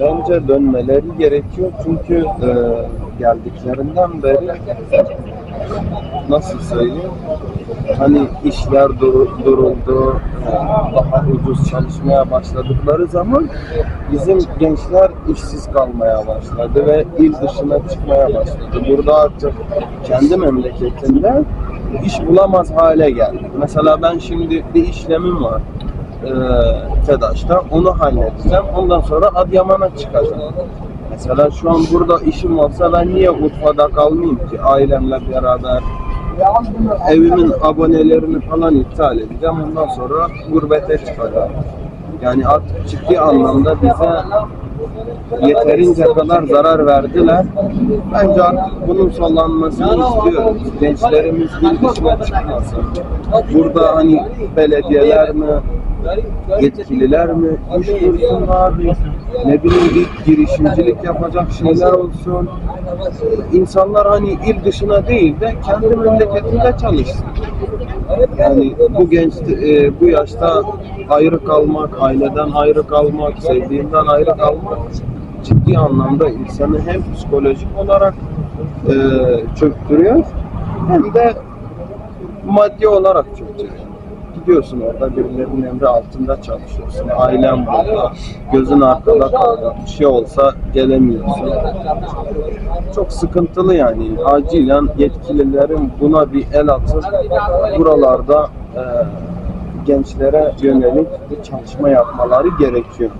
Bence dönmeleri gerekiyor çünkü e, geldiklerinden beri nasıl söyleyeyim hani işler dur- duruldu e, daha ucuz çalışmaya başladıkları zaman bizim gençler işsiz kalmaya başladı ve il dışına çıkmaya başladı. Burada artık kendi memleketinde iş bulamaz hale geldi. Mesela ben şimdi bir işlemim var e, TEDAŞ'ta onu halledeceğim. Ondan sonra Adıyaman'a çıkacağım. Mesela şu an burada işim olsa ben niye Urfa'da kalmayayım ki ailemle beraber evimin abonelerini falan iptal edeceğim. Ondan sonra gurbete çıkacağım. Yani artık ciddi anlamda bize yeterince kadar zarar verdiler. Bence artık bunun sonlanmasını istiyoruz. Gençlerimiz il dışına çıkmasın. Burada hani belediyeler mi, yetkililer mi iş kursunlar, ne bileyim bir girişimcilik yapacak şeyler olsun. İnsanlar hani il dışına değil de kendi memleketinde çalışsın. Yani bu genç e, bu yaşta ayrı kalmak, aileden ayrı kalmak, sevdiğinden ayrı kalmak ciddi anlamda insanı hem psikolojik olarak e, çöktürüyor hem de maddi olarak çöktürüyor. Gidiyorsun orada birilerinin emri altında çalışıyorsun. Ailen burada, gözün arkada kaldı. Bir şey olsa gelemiyorsun. Çok sıkıntılı yani. Acilen yetkililerin buna bir el atıp buralarda e, gençlere yönelik bir çalışma yapmaları gerekiyor.